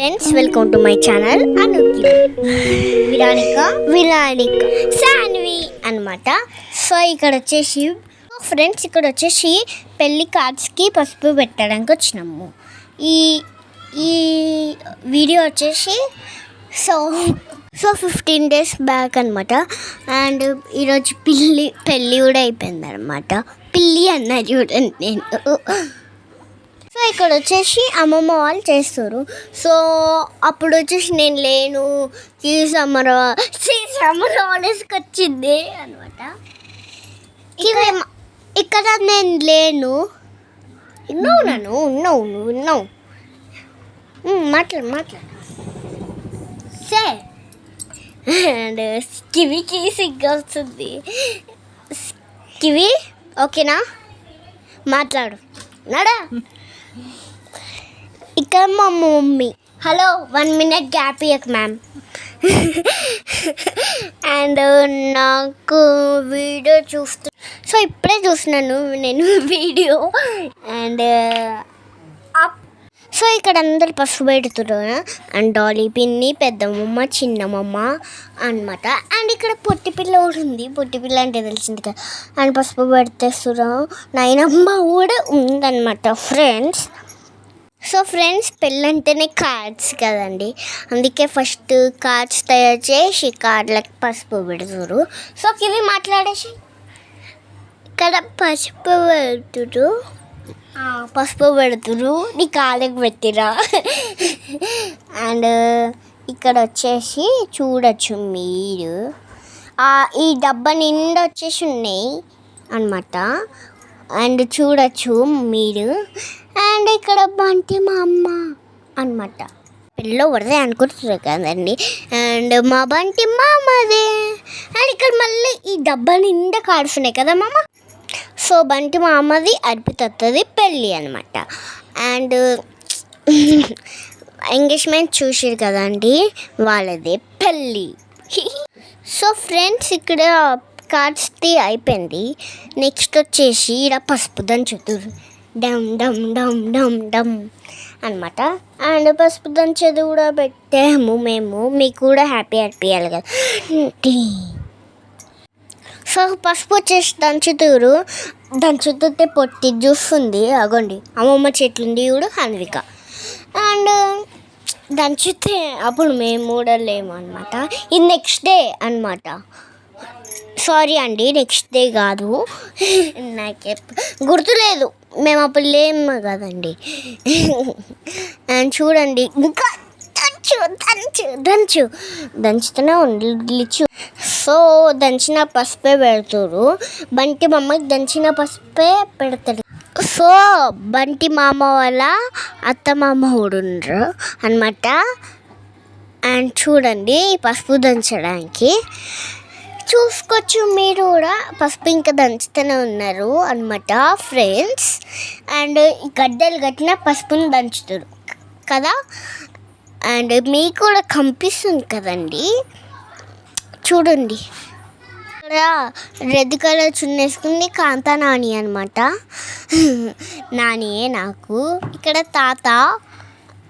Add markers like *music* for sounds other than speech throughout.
Friends welcome to my channel అనుకి విరానిక విరానిక Saanvi అన్నమాట so ఇక్కడ వచ్చేసి ఫ్రెండ్స్ ఇక్కడ వచ్చేసి పెళ్ళి కార్డ్స్కి పసుపు పెట్టడానికి వచ్చినాము. ఈ ఈ వీడియో వచ్చేసి so so fifteen days back అనమాట అండ్ ఈరోజు పిల్లి పెళ్ళి కూడా అయిపోయింది అనమాట పిల్లి అన్న చూడండి నేను. సో ఇక్కడ వచ్చేసి అమ్మమ్మ వాళ్ళు చేస్తారు. సో అప్పుడు వచ్చేసి నేను లేను. ఈ సమ్మర్ సమ్మర్ హాలిడేస్కి వచ్చింది అనమాట ఇక్కడ నేను లేను. ఉన్నావు నన్ను ఉన్నావు నువ్వు ఉన్నావు. మాట్లాడు మాట్లాడు. సే అండ్ కివికి సిగ్గు వస్తుంది. కివి ఓకేనా? మాట్లాడు. నడా? *laughs* ఇక్కడ మా mummy. Hello one minute gap ఇయక్ ma'am and నాకు వీడియో చూస్తూ సో ఇప్పుడే చూస్తున్నాను నేను వీడియో uh, అండ్ సో ఇక్కడ అందరు పసుపు పెడుతున్నారు అండ్ డాలీ పిన్ని పెద్దమ్మమ్మ చిన్నమ్మమ్మ అన్నమాట. అండ్ ఇక్కడ పొట్టి పిల్ల కూడా ఉంది. పొట్టి పిల్ల అంటే తెలిసింది కదా. అండ్ పసుపు పెడితేస్తున్నారు నాయనమ్మ కూడా ఉందన్నమాట ఫ్రెండ్స్ సో ఫ్రెండ్స్ పెళ్ళంటేనే కార్డ్స్ కదండి. అందుకే ఫస్ట్ కార్డ్స్ తయారు చేసి కార్డులకు పసుపు పెడుతురు సో కివి మాట్లాడేసి. ఇక్కడ పసుపు పెడుతురు పసుపు పెడుతురు నీ కాళ్ళకి పెట్టిరా. అండ్ ఇక్కడ వచ్చేసి చూడొచ్చు మీరు. ఈ డబ్బా నిండా వచ్చేసి ఉన్నాయి అనమాట అండ్ చూడొచ్చు మీరు. అండ్ ఇక్కడ బంటి మా అమ్మ అనమాట పిల్ల పడితే అనుకుంటున్నారు కదండి. అండ్ మా బంటి మా అమ్మదే. అండ్ ఇక్కడ మళ్ళీ ఈ డబ్బా నిండా కార్డ్స్ ఉన్నాయి కదా మామ? సో బంటి మా అమ్మది అర్పితత్తది పెళ్ళి అనమాట అండ్ ఎంగేజ్మెంట్ చూసారు కదండి వాళ్ళది పెళ్ళి. సో ఫ్రెండ్స్ ఇక్కడ కార్డ్స్ది అయిపోయింది. నెక్స్ట్ వచ్చేసి ఇక్కడ పసుపు దంచుతురు డమ్ డమ్ డమ్ డమ్ డమ్ అనమాట అండ్ పసుపు దంచేది కూడా పెట్టాము మేము. మీకు కూడా హ్యాపీ అనిపించాలి కదా. సో పసుపు వచ్చేసి దంచుతూరు దంచుతుంటే పొట్టి చూస్తుంది అగోండి. అమ్మమ్మ చెట్లుండి కూడా హన్విక అండ్ దంచితే అప్పుడు మేము కూడా లేము అనమాట ఇది నెక్స్ట్ డే అనమాట సారీ అండి నెక్స్ట్ డే కాదు. *laughs* నాకే గుర్తులేదు. మేము అప్పుడు లేము కదండి. అండ్ చూడండి. ఇంకా దంచు దంచు దంచు. దంచుతూనే ఉండలిచ్చు సో దంచిన పసుపే పెడతారు బంటి మమ్మకి దంచిన పసుపే పెడతాడు సో బంటి మామ వాళ్ళ అత్త మామ ఊడుండ్రు అనమాట అండ్ చూడండి పసుపు దంచడానికి. చూసుకోవచ్చు మీరు కూడా. పసుపు ఇంకా దంచుతూనే ఉన్నారు అనమాట ఫ్రెండ్స్ అండ్ ఈ గడ్డలు కట్టిన పసుపుని దంచుతారు. కదా? అండ్ మీకు కూడా కనిపిస్తుంది కదండి? చూడండి. ఇక్కడ రెడ్ కలర్ చున్నేసుకుంది కాంతా నాని అనమాట నానియే నాకు. ఇక్కడ తాత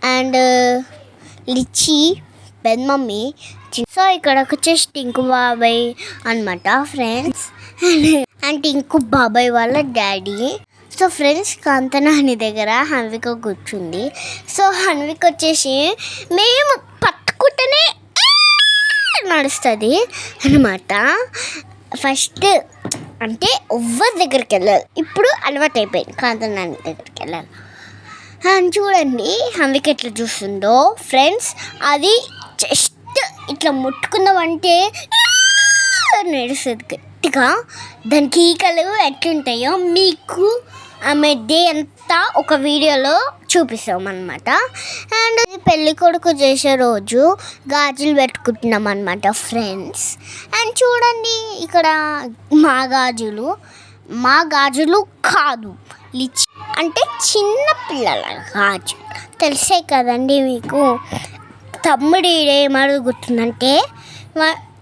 అండ్ లిచ్చి పెద్ద మమ్మీ సో ఇక్కడ వచ్చేసి టింకు బాబాయ్ అనమాట ఫ్రెండ్స్ అండ్ టింకు బాబాయ్ వాళ్ళ డాడీ. సో ఫ్రెండ్స్ కాంతనాని దగ్గర హన్విక కూర్చుంది. సో హన్విక వచ్చేసి మేము పట్టుకుంటేనే నడుస్తుంది అనమాట ఫస్ట్ అంటే ఎవ్వరి దగ్గరికి వెళ్ళాలి. ఇప్పుడు అలవాటు అయిపోయింది కాంతనాని దగ్గరికి వెళ్ళాలి. చూడండి హన్విక ఎట్లా చూస్తుందో. ఫ్రెండ్స్ అది జస్ట్ ఇట్లా ముట్టుకుందామంటే నడుస్తుంది గట్టిగా. దానికి ఈకలు ఎట్లుంటాయో మీకు ఆమె డే అంతా ఒక వీడియోలో చూపిస్తాం అనమాట అండ్ ఇది పెళ్ళి కొడుకు చేసే రోజు గాజులు పెట్టుకుంటున్నాం అనమాట ఫ్రెండ్స్. అండ్ చూడండి ఇక్కడ మా గాజులు. మా గాజులు కాదు. లిచ్ అంటే చిన్న పిల్లల గాజు. తెలిసే కదండి మీకు? తమ్ముడు ఏమడుగుతుందంటే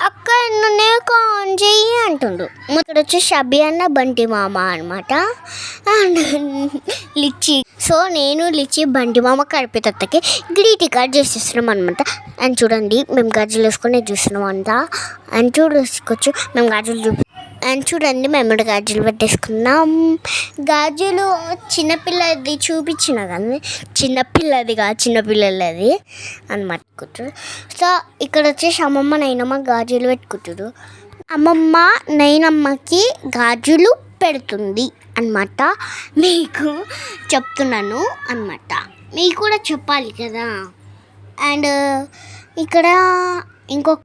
అక్క నన్నే కాన్ చెయ్యి అంటుండు. ఇక్కడ వచ్చి షబి అన్న బంటి మామ అనమాట అండ్ లిచ్చి. సో నేను లిచ్చి బంటి మామ కడిపేతత్తకి గ్రీటింగ్ కార్డ్ చేసేస్తున్నాం అనమాట అండ్ చూడండి మేము గాజులు వేసుకొని చూస్తున్నాం అంట అండ్ చూడొచ్చు మేము గాజులు చూపి అండ్ చూడండి మేము కూడా గాజులు పెట్టేసుకున్నాం. గాజులు చిన్నపిల్లది చూపించిన కానీ చిన్నపిల్లది కాదు చిన్నపిల్లలది అనమాట కూర్చోరు సో ఇక్కడ వచ్చేసి అమ్మమ్మ నైనమ్మ గాజులు పెట్టుకుంటారు అమ్మమ్మ నైనమ్మకి గాజులు పెడుతుంది అన్నమాట. మీకు చెప్తున్నాను అన్నమాట. మీకు కూడా చెప్పాలి కదా? అండ్ ఇక్కడ ఇంకొక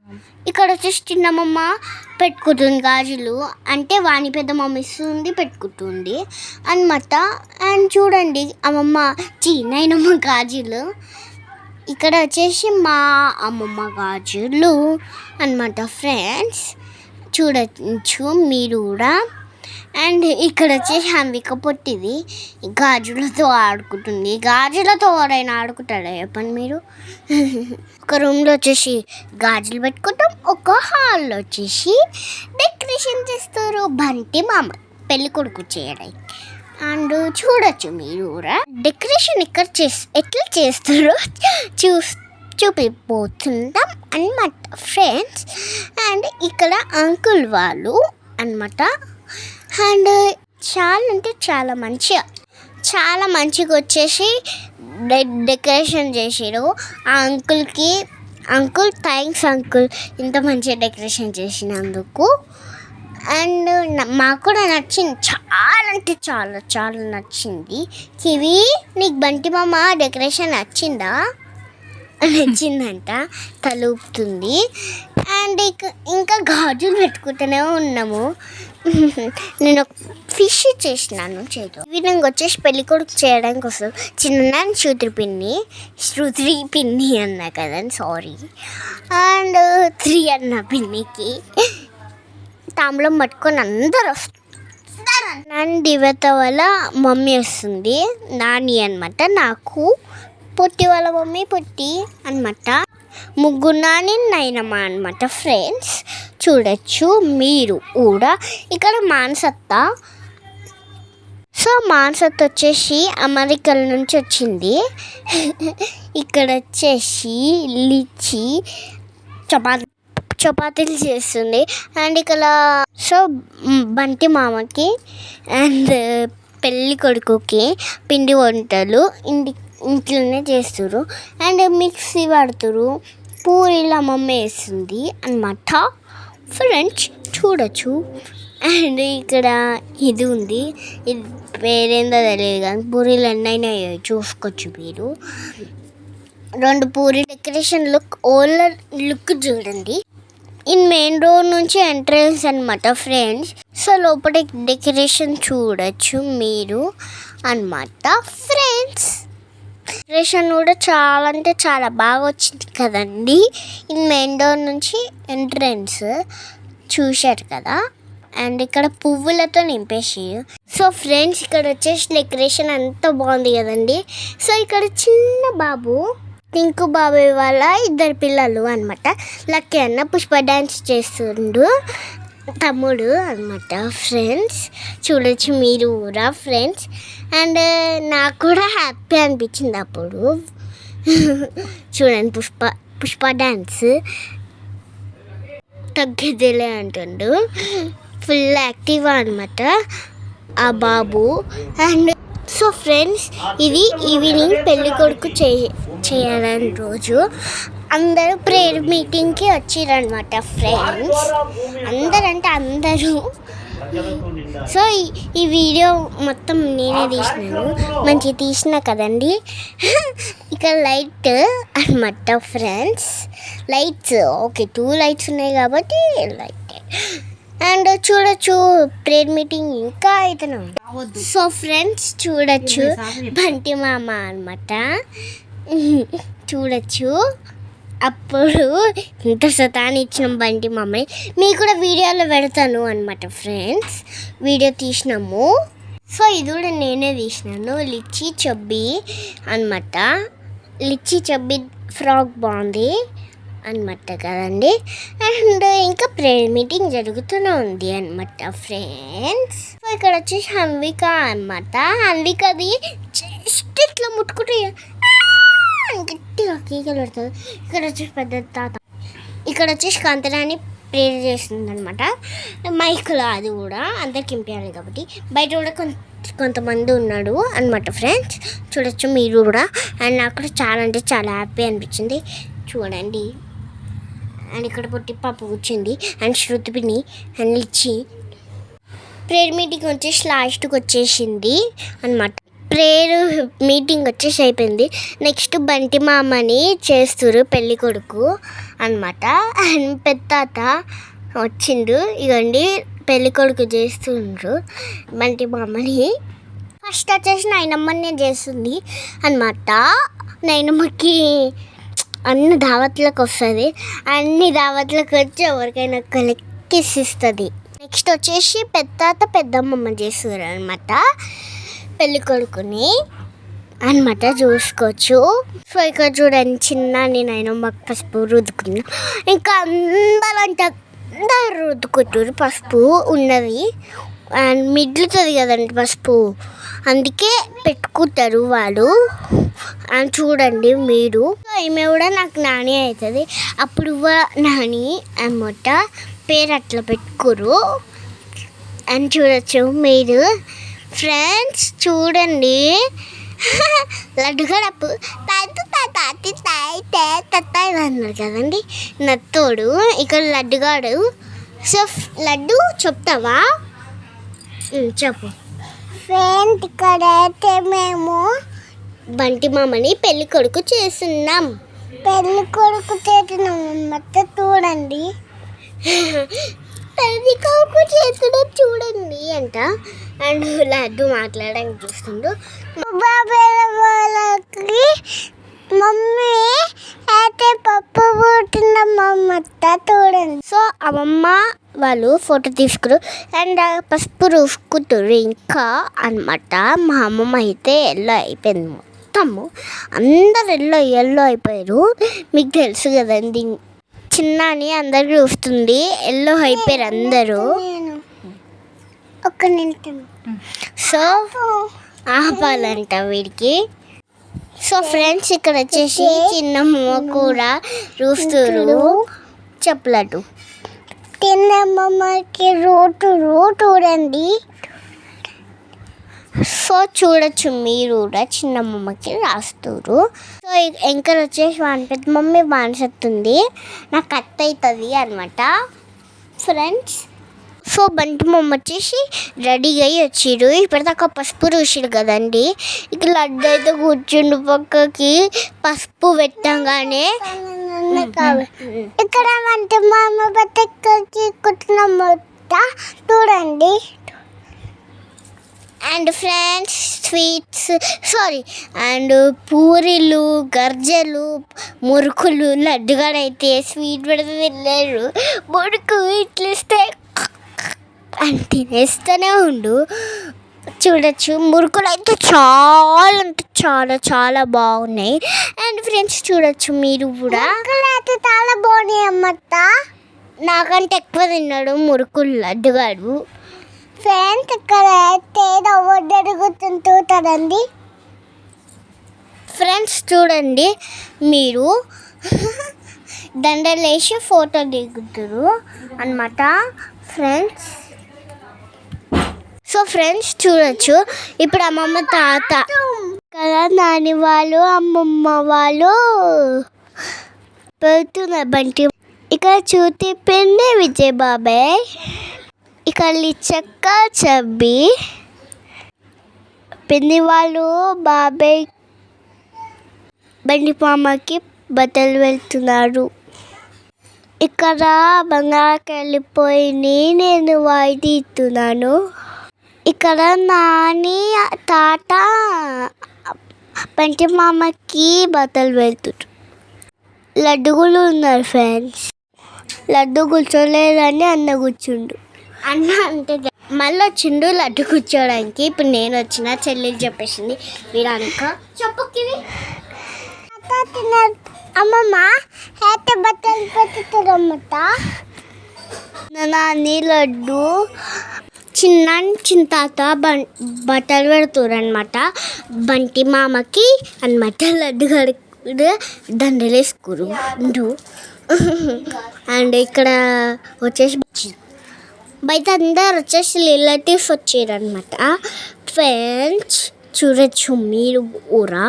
ఇక్కడ వచ్చేసి చిన్నమ్మమ్మ పెట్టుకుంటుంది గాజులు. అంటే వాణి పెద్ద మమ్మ ఇస్తుంది పెట్టుకుంటుంది. అన్నమాట అండ్ చూడండి అమ్మమ్మ చిన్నమ్మ గాజులు. ఇక్కడ వచ్చేసి మా అమ్మమ్మ గాజులు. అన్నమాట ఫ్రెండ్స్ చూడచ్చు మీరు కూడా. అండ్ ఇక్కడ వచ్చేసి అంబిక పొట్టిది. గాజులతో ఆడుకుంటుంది. గాజులతో ఎవరైనా ఆడుకుంటాడా చెప్పండి మీరు? *laughs* ఒక రూమ్లో వచ్చేసి గాజులు పెట్టుకుంటాం. ఒక హాల్లో వచ్చేసి డెకరేషన్ చేస్తారు. బంటి మామ పెళ్ళి కొడుకు చేయడానికి. అండ్ చూడొచ్చు మీరు కూడా. డెకరేషన్ ఇక్కడ చేస్ ఎట్లా చేస్తారో *laughs* చూస్ చూపిపోతుందాం అన్నమాట ఫ్రెండ్స్ అండ్ ఇక్కడ అంకుల్ వాళ్ళు అన్నమాట అండ్ చాలా అంటే చాలా మంచిగా చాలా మంచిగా వచ్చేసి డె డెకరేషన్ చేసిరు. ఆ అంకుల్కి అంకుల్ థ్యాంక్స్ అంకుల్ ఇంత మంచిగా డెకరేషన్ చేసినందుకు. అండ్ మాకు కూడా నచ్చింది చాలా అంటే చాలా చాలా నచ్చింది. కివి నీకు బంటి మామ డెకరేషన్ నచ్చిందా? నచ్చిందంట తలుపుతుంది. అండ్ ఇక ఇంకా గాజులు పెట్టుకుంటూనే ఉన్నాము. నేను ఒక ఫిష్ చేసినాను చేతో విధంగా వచ్చేసి పెళ్ళి కొడుకు చేయడానికి వస్తుంది చిన్న శృతి పిన్ని శృతి పిన్ని అన్నా కదా సారీ అండ్ త్రీ అన్న పిన్నికి తాంబూలం పట్టుకొని అందరు వస్తారు. నన్ను దివత వల్ల మమ్మీ వస్తుంది నాని అనమాట నాకు పొట్టి వాళ్ళ మమ్మీ పొట్టి అనమాట ముగ్గురు నాని నైనమ్మ అనమాట ఫ్రెండ్స్ చూడొచ్చు మీరు కూడా. ఇక్కడ మానసత్త. సో మానసత్ వచ్చేసి అమెరికల నుంచి వచ్చింది. ఇక్కడ వచ్చేసి లిచి చపాతి చపాతీలు చేస్తుంది. అండ్ ఇక్కడ సో బంటి మామకి అండ్ పెళ్ళి కొడుకుకి పిండి వంటలు ఇంటి ఇంట్లోనే చేస్తారు అండ్ మిక్సీ పడుతురు పూరీలు అమ్మమ్మ వేస్తుంది అనమాట ఫ్రెండ్స్ చూడొచ్చు. అండ్ ఇక్కడ ఇది ఉంది. ఇది పేరేందో తెలియదు కానీ పూరీలు ఎన్నైనా చూసుకోవచ్చు మీరు. రెండు పూరి డెకరేషన్ లుక్ ఓలర్ లుక్ చూడండి. ఇన్ మెయిన్ రోడ్ నుంచి ఎంట్రన్స్ అనమాట ఫ్రెండ్స్ సో లోపల డెకరేషన్ చూడొచ్చు మీరు అన్నమాట. ఫ్రెండ్స్ డెకరేషన్ కూడా చాలా అంటే చాలా బాగా వచ్చింది కదండి. ఇన్ మెయిన్ డోర్ నుంచి ఎంట్రన్స్ చూశారు కదా. అండ్ ఇక్కడ పువ్వులతో నింపేసి. సో ఫ్రెండ్స్ ఇక్కడ వచ్చేసి డెకరేషన్ అంత బాగుంది కదండి. సో ఇక్కడ చిన్న బాబు టింకు బాబాయ్ వాళ్ళ ఇద్దరు పిల్లలు అనమాట లక్కీ అన్న పుష్ప డ్యాన్స్ చేస్తుండు. తమ్ముడు అనమాట ఫ్రెండ్స్ చూడొచ్చు మీరు కూడా ఫ్రెండ్స్ అండ్ uh, నాకు కూడా హ్యాపీ అనిపించింది అప్పుడు. చూడండి పుష్ప పుష్ప డ్యాన్స్ తగ్గేదిలే అంటుండు. ఫుల్ యాక్టివ్ అనమాట ఆ బాబు. అండ్ సో ఫ్రెండ్స్ ఇది ఈవినింగ్ పెళ్ళి కొడుకు చే చేయాలని రోజు. అందరూ ప్రేయర్ మీటింగ్కి వచ్చిరనమాట ఫ్రెండ్స్. అందరంటే అందరూ. సో ఈ- ఈ వీడియో మొత్తం నేనే తీసినాను. మంచిగా తీసిన కదండి. ఇక లైట్ అనమాట friends. Lights okay two lights ఉన్నాయి కాబట్టి లైట్. అండ్ చూడొచ్చు ప్రేయర్ మీటింగ్ ఇంకా ఉంది? సో ఫ్రెండ్స్ చూడొచ్చు బంటి మామ అనమాట చూడొచ్చు. అప్పుడు ఇంత సతాన్ని ఇచ్చిన బంటి మమ్మల్ని మీకు కూడా వీడియోలో పెడతాను అనమాట ఫ్రెండ్స్. వీడియో తీసినాము. సో ఇది కూడా నేనే తీసినాను లిచ్చి చబ్బి అనమాట లిచ్చి చబ్బి ఫ్రాక్ బాగుంది. అనమాట కదండి. అండ్ ఇంకా ప్రేయర్ మీటింగ్ జరుగుతూనే ఉంది అనమాట ఫ్రెండ్స్. ఇక్కడ వచ్చేసి హన్విక అనమాట హన్వికది జస్ట్ ఇట్లా ముట్టుకుంటే గట్టిగా కేకలు పెడుతుంది. ఇక్కడ వచ్చేసి పెద్ద తాత. ఇక్కడ వచ్చేసి కాంతరాని ప్రేర్ చేస్తుంది అనమాట మైక్లో అది కూడా అందరికి ఇంపేయాలి కాబట్టి. బయట కూడా కొంత కొంతమంది ఉన్నాడు అనమాట ఫ్రెండ్స్. చూడొచ్చు మీరు కూడా. అండ్ నాకు చాలా అంటే చాలా హ్యాపీ అనిపించింది. చూడండి. అండ్ ఇక్కడ పుట్టి పాప కూర్చుంది. అండ్ శృతిని అండ్ ఇచ్చి ప్రేయర్ మీటింగ్ వచ్చేసి లాస్ట్కి వచ్చేసింది అనమాట ప్రేయర్ మీటింగ్ వచ్చేసి అయిపోయింది. నెక్స్ట్ బంటి మామని చేస్తురు పెళ్ళి కొడుకు అనమాట అండ్ పెద్దాత వచ్చిండు. ఇగండి పెళ్ళి కొడుకు చేస్తుండ్రు బంటి మామని. ఫస్ట్ వచ్చేసి నైనమ్మని చేస్తుంది అనమాట నైనమ్మకి అన్ని దావత్లకు వస్తుంది. అన్ని దావత్లకు వచ్చి ఎవరికైనా ఒకరికి ఇస్తుంది నెక్స్ట్ వచ్చేసి పెద్దాత పెద్దమ్మమ్మ చేస్తారు అనమాట పెళ్ళి కొడుకుని అనమాట చూసుకోవచ్చు. సో ఇక్కడ చూడండి చిన్న నేను మాకు పసుపు రుద్దుకున్నా. ఇంకా అందాలంటే అందరు రుద్దుకుంటారు పసుపు ఉన్నది. అండ్ మిగులుతుంది కదండి పసుపు. అందుకే పెట్టుకుంటారు వాళ్ళు. అని చూడండి మీరు. ఈమె కూడా నాకు నాని అవుతుంది. అప్పుడు వా- నాని అనమాట పేరు అట్లా పెట్టుకోరు. అని చూడొచ్చు మీరు. ఫ్రెండ్స్ చూడండి. లడ్డుగడపు తాతి తాతి తాయి తే తత్తాయి అన్నారు కదండి. నత్తోడు ఇక్కడ లడ్డుగాడు. సో లడ్డు చెప్తావా? చెప్పు. ఫ్రెండ్ ఇక్కడ అయితే మేము బంటి మామని పెళ్ళి కొడుకు చేస్తున్నాం. పెళ్ళి కొడుకు చేస్తున్నాం మొత్తం చూడండి. పెళ్ళి కొడుకు చేస్తున్నాం చూడండి అంట. అండ్ లడ్డు మాట్లాడడానికి చూస్తుండు. వాళ్ళకి మమ్మీ అయితే పప్పు పుట్టిన మమ్మత్త చూడండి. సో అమ్మమ్మ వాళ్ళు ఫోటో తీసుకురు. అండ్ పసుపు రూసుకుతురు ఇంకా అన్నమాట మా అమ్మమ్మ అయితే ఎల్లో అయిపోయింది మొత్తము అందరు ఎల్లో ఎల్లో అయిపోయారు. మీకు తెలుసు కదండి చిన్న అని అందరికి చూస్తుంది. ఎల్లో అయిపోయారు అందరూ. ఒక్క నిమిషం. సో ఆపాలంట వీడికి. సో ఫ్రెండ్స్ ఇక్కడ వచ్చేసి చిన్నమ్మ కూడా చూస్తున్నారు చెప్పలటు చిన్నమ్మకి రోటు రోటు చూడండి సో చూడొచ్చు మీరు కూడా చిన్నమ్మకి రాస్తారు సో ఎంకర్ వచ్చేసి వాని పెద్ద మమ్మీ వానసత్తుంది నాకు కట్ అవుతుంది అనమాట ఫ్రెండ్స్ సో బంటి మమ్మ వచ్చేసి రెడీగా అయ్యి వచ్చిరు ఇప్పటిదాకా పసుపు రుషిడు కదండి. ఇక లడ్డు అయితే కూర్చుండు పక్కకి. పసుపు పెట్టంగానే ఇక్కడ వంట మామ బట్టకి కుట్టిన చూడండి. And friends sweets sorry and పూరీలు గర్జలు మురుకులు లడ్డుగాడైతే స్వీట్ పెడితే వెళ్ళారు మురుకు ఇట్లా ఇస్తే అని తినేస్తూనే ఉండు. చూడొచ్చు. మురుకులు అయితే చాలా అంటే చాలా చాలా బాగున్నాయి. అండ్ ఫ్రెండ్స్ చూడొచ్చు మీరు కూడా. అయితే చాలా బాగున్నాయి అమ్మత్త. నాకంటే ఎక్కువ తిన్నాడు మురుకులు లడ్డుగాడు ఫ్రెండ్స్ ఇక్కడ అయితే అడుగుతుంటుంటారండి ఫ్రెండ్స్ చూడండి మీరు. దండలేసి ఫోటో దిగుతారు అనమాట ఫ్రెండ్స్. సో ఫ్రెండ్స్ చూడొచ్చు. ఇప్పుడు అమ్మమ్మ తాత. కదా నాని వాళ్ళు అమ్మమ్మ వాళ్ళు పెడుతున్నారు బంటి. ఇక్కడ చూతి పిండి విజయ్ బాబాయ్. ఇక్కడ లిచ్చక్క చబ్బి. పిన్ని వాళ్ళు బాబాయ్. బండి పామకి బట్టలు వెళ్తున్నారు. ఇక్కడ బంగారాకి వెళ్ళిపోయి నేను వాయిదీ ఇస్తున్నాను. ఇక్కడ నాని తాత బంటి మామకి బట్టలు వెళ్తున్నారు లడ్డుగులు ఉన్నారు ఫ్రెండ్స్. లడ్డు కూర్చోలేదని అన్న కూర్చుండు. అన్న అంటే మళ్ళీ వచ్చిండు లడ్డు కూర్చోడానికి ఇప్పుడు నేను వచ్చిన చెల్లెలు చెప్పేసింది. మీరు అనుక చెప్పకివి అమ్మమ్మ అయితే బట్టలు పెట్టుతారన్నమాట నాని లడ్డు చిన్న చిన్న బం బట్టలు పెడుతురు అనమాట బంటి మామకి అనమాట లడ్డు కడుగు దండలు వేసుకురు అండ్ ఇక్కడ వచ్చేసి బయట అందరు వచ్చేసి రిలేటివ్స్ వచ్చారు అనమాట ఫ్రెండ్స్ చూడొచ్చు మీరు ఊరా?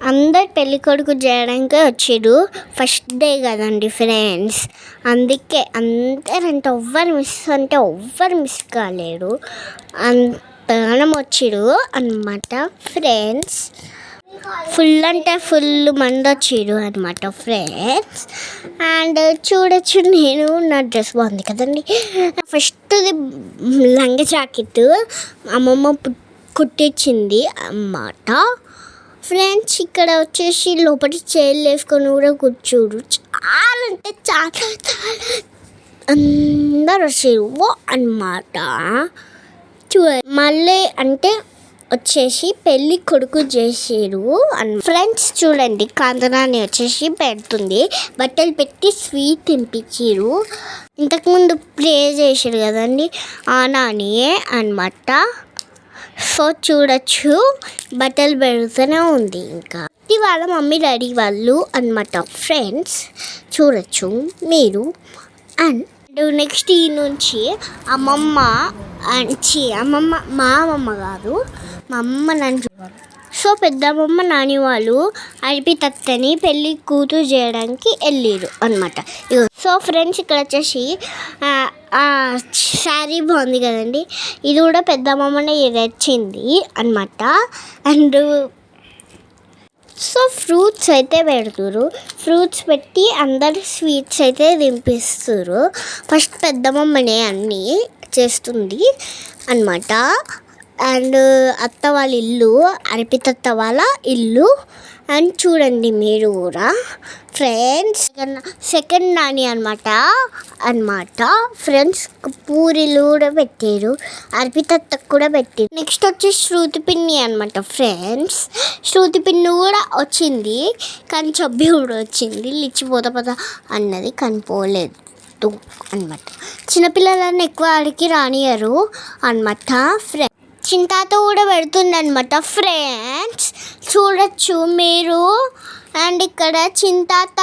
అందరు పెళ్ళి కొడుకు చేయడానికి వచ్చారు ఫస్ట్ డే కదండి ఫ్రెండ్స్ అందుకే అందరంటే ఎవ్వరు మిస్ అంటే ఎవ్వరు మిస్ కాలేరు. అంతగానం వచ్చిరు అనమాట ఫ్రెండ్స్ ఫుల్ అంటే ఫుల్ మంది వచ్చిరు అనమాట ఫ్రెండ్స్ అండ్ చూడొచ్చు నేను నా డ్రెస్ బాగుంది కదండి. ఫస్ట్ది లంగ జాకెట్ అమ్మమ్మ కుట్టించింది అన్నమాట. ఫ్రెండ్స్ ఇక్కడ వచ్చేసి లోపలి చైర్లు వేసుకొని కూడా కూర్చోడు చాలా అంటే చాలా చాలా అందరు వచ్చారు అన్నమాట. చూ మళ్ళీ అంటే వచ్చేసి పెళ్ళి కొడుకు చేసారు అని ఫ్రెండ్స్ చూడండి కాంతనాన్ని వచ్చేసి పెడుతుంది. బట్టలు పెట్టి స్వీట్ తినిపించారు. ఇంతకుముందు ప్లే చేశారు కదండి ఆ నానియే అనమాట సో చూడొచ్చు. బట్టలు పెడుతూనే ఉంది ఇంకా. ఇది వాళ్ళ మమ్మీ డాడీ వాళ్ళు అనమాట ఫ్రెండ్స్ చూడొచ్చు మీరు. అండ్ నెక్స్ట్ ఈ నుంచి అమ్మమ్మ అండ్ చి అమ్మమ్మ మా అమ్మమ్మ కాదు. మా అమ్మ నన్ను సో పెద్దమ్మమ్మ నాని వాళ్ళు అడిపి తత్తని పెళ్ళి కూతురు చేయడానికి వెళ్ళారు అనమాట సో ఫ్రెండ్స్ ఇక్కడ వచ్చేసి శారీ బాగుంది కదండి. ఇది కూడా పెద్దమ్మమ్మనే తెచ్చింది అనమాట అండ్ సో ఫ్రూట్స్ అయితే పెడుతురు ఫ్రూట్స్ పెట్టి అందరు స్వీట్స్ అయితే దింపిస్తారు ఫస్ట్ పెద్దమ్మమ్మనే అన్నీ చేస్తుంది అనమాట అండ్ అత్త వాళ్ళ ఇల్లు అర్పితత్త వాళ్ళ ఇల్లు అండ్ చూడండి మీరు కూడా. ఫ్రెండ్స్ సెకండ్ నాని అనమాట అనమాట ఫ్రెండ్స్ పూరీలు కూడా పెట్టారు. అర్పితత్త కూడా పెట్టారు. నెక్స్ట్ వచ్చి శృతి పిన్ని అనమాట ఫ్రెండ్స్. శృతి పిన్ని కూడా వచ్చింది. కానీ చబ్బి కూడా వచ్చింది. లిచ్చిపోత పోతా అన్నది కానీ పోలేదు అనమాట చిన్నపిల్లలని ఎక్కువ ఆడికి రానియరు అనమాట ఫ్రెండ్స్ చింతాత కూడా పెడుతుంది అనమాట ఫ్రెండ్స్ చూడొచ్చు మీరు. అండ్ ఇక్కడ చింతాత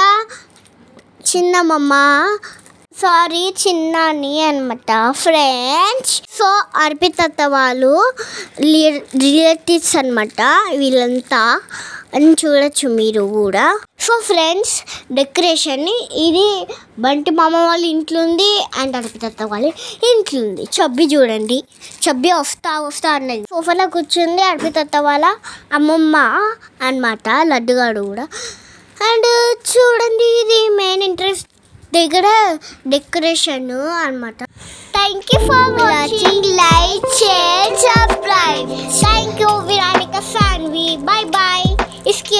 చిన్నమ్మ. సారీ చిన్నాని అనమాట ఫ్రెండ్స్ సో అర్పితత్త వాళ్ళు రిలేటివ్స్ అనమాట వీళ్ళంతా. అని చూడొచ్చు మీరు కూడా. సో ఫ్రెండ్స్ డెకరేషన్ ఇది బంటి మామ వాళ్ళ ఇంట్లో ఉంది అండ్ అడపితత్త వాళ్ళ ఇంట్లో ఉంది. చబ్బి చూడండి. చబ్బి వస్తా వస్తా అన్నది. సోఫాలో కూర్చుంది అడపితత్త వాళ్ళ అమ్మమ్మ అనమాట లడ్డుగాడు కూడా. అండ్ చూడండి ఇది మెయిన్ ఇంట్రెస్ట్ దగ్గర డెకరేషన్ అనమాట thank you for watching like share subscribe thank you Viranika Sanvi bye bye Eski.